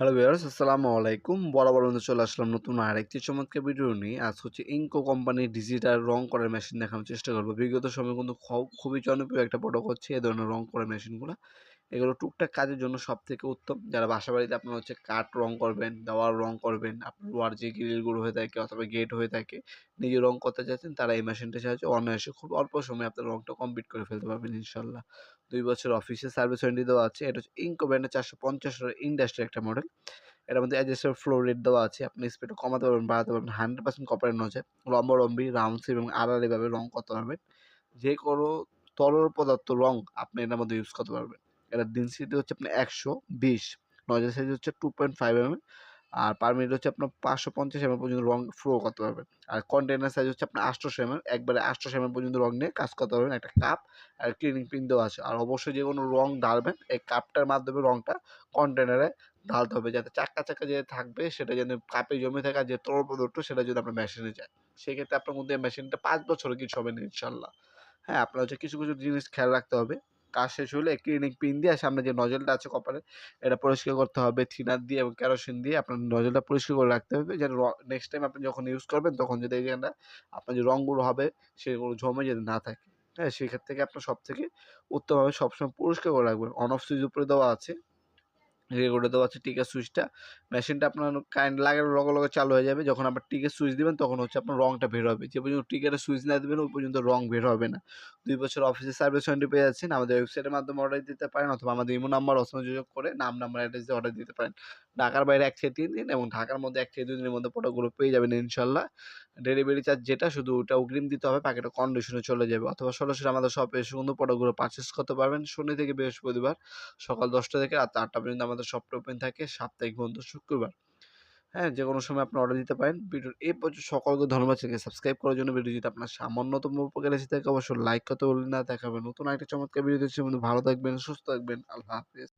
Hello viewers আসসালামু আলাইকুম বরাবর বন্ধু চলে আসলাম নতুন আরেকটি চমৎকার ভিডিও নিয়ে। আজ হচ্ছে ইনকো কোম্পানির ডিজিটাল রং করার মেশিন দেখানোর চেষ্টা করব। বিগত সময় কিন্তু খুবই জনপ্রিয় একটা প্রোডাক্ট হচ্ছে এই ধরনের রং করার মেশিনগুলো এগুলো টুকটাক কাজের জন্য সব থেকে উত্তম। যারা বাসা বাড়িতে আপনার হচ্ছে কাঠ রং করবেন, দেওয়াল রং করবেন, আপনার লোয়ার যে গ্রিলগুলো হয়ে থাকে অথবা গেট হয়ে থাকে, নিজে রং করতে চাচ্ছেন, তারা এই মেশিনটা সাহায্যে অনায়াসে খুব অল্প সময়ে আপনার রংটা কমপ্লিট করে ফেলতে পারবেন ইনশাল্লাহ দুই বছর অফিসে সার্ভিস ওয়ারেন্টি দেওয়া আছে, এটা হচ্ছে ইনকো ব্র্যান্ডের চারশো পঞ্চাশ ইন্ডাস্ট্রি একটা মডেল এটার মধ্যে অ্যাডজাস্টার ফ্লো রেট দেওয়া আছে, আপনি স্পিডও কমাতে পারবেন, বাড়াতে পারবেন হান্ড্রেড পার্সেন্ট কপারের নজে লম্বরম্বি রাউন্ড সিপ এবং আড়াআড়িভাবে রং করতে পারবেন। যে কোনো তরল পদার্থ রং আপনি এটার মধ্যে ইউজ করতে পারবেন। এটার ডেন্সিটি হচ্ছে আপনার একশো বিশ নজের সাইজ হচ্ছে টু পয়েন্ট ফাইভ এম আর পার মিনিট হচ্ছে আপনার পাঁচশো পঞ্চাশ এম পর্যন্ত রং ফ্লো করতে পারবেন। আর কন্টেনার সাইজ হচ্ছে আপনার আটশোশো এম একবারে আটশোশো এম পর্যন্ত রং নিয়ে কাজ করতে পারবেন একটা কাপ আর ক্লিনিং পিন দেওয়া আছে। আর অবশ্যই যে কোনো রং ঢালবেন, এই কাপটার মাধ্যমে রংটা কন্টেনারে ঢালতে হবে যাতে চাক্কা চাক্কা যে থাকবে সেটা যেন কাপে জমে থাকা যে তরল পদার্থ সেটা যদি আপনার মেশিনে যায়। সেক্ষেত্রে আপনার মধ্যে মেশিনটা পাঁচ বছরে কিছু হবে না, ইনশাল্লাহ। হ্যাঁ আপনার হচ্ছে কিছু কিছু জিনিস খেয়াল রাখতে হবে। কাজ শেষ হলে ক্লিনিক পিন দিয়ে সামনে যে নজলটা আছে কপালে, এটা পরিষ্কার করতে হবে। থিনার দিয়ে এবং কেরোসিন দিয়ে আপনার নজলটা পরিষ্কার করে রাখতে হবে। যেন নেক্সট টাইম আপনি যখন ইউজ করবেন, তখন যদি এখানটা আপনার যে রঙগুলো হবে, সেগুলো জমে যদি না থাকে। হ্যাঁ সেক্ষেত্রে থেকে আপনার সব থেকে উত্তমভাবে সবসময় পরিষ্কার করে রাখবেন। অন অফ সুইচ উপরে দেওয়া আছে। রেগুলে দেওয়া আছে টিকের সুইচটা। মেশিনটা আপনার কারেন্ট লাগানোর লগে লগে চালু হয়ে যাবে, যখন আপনার টিকের সুইচ দিবেন, তখন হচ্ছে আপনার রংটা বের হবে। যে পর্যন্ত টিকের সুইচ না দেবেন, ওই পর্যন্ত রং বের হবে না। দুই বছর অফিসে সার্ভিস ওয়ারেন্টি পেয়ে যাচ্ছেন, আমাদের ওয়েবসাইটের মাধ্যমে অর্ডার দিতে পারেন, অথবা আমাদের ইমো নাম্বার যোগাযোগ করে, নাম নাম্বার অ্যাড্রেস দিয়ে অর্ডার দিতে পারেন। ঢাকার বাইরে এক থেকে তিন দিন এবং ঢাকার মধ্যে এক থেকে দুই দিনের মধ্যে প্রোডাক্টগুলো পেয়ে যাবেন ইনশাল্লাহ। ডেলিভারি চার্জ যেটা, শুধু ওটা অগ্রিম দিতে হবে পাকেটে কন্ডিশনে চলে যাবে। অথবা সরাসরি আমাদের শপে এসে কিন্তু প্রোডাক্টগুলো পারচেস করতে পারবেন। শনি থেকে বৃহস্পতিবার, সকাল দশটা থেকে রাত আটটা পর্যন্ত আমাদের শপটা ওপেন থাকে, সাপ্তাহিক বন্ধ শুক্রবার। হ্যাঁ যে কোনো সময় আপনি অর্ডার দিতে পারেন। ভিডিওর এই পর্যন্ত সকলকে ধন্যবাদ। চ্যানেলকে সাবস্ক্রাইব করার জন্য ভিডিও যদি আপনার সামান্যতম উপকার এসে থাকে, অবশ্যই লাইক করতে বলবেন না। দেখাবেন নতুন একটা চমৎকার ভিডিও দেখছি ভালো থাকবেন, সুস্থ থাকবেন। আল্লাহ হাফিজ।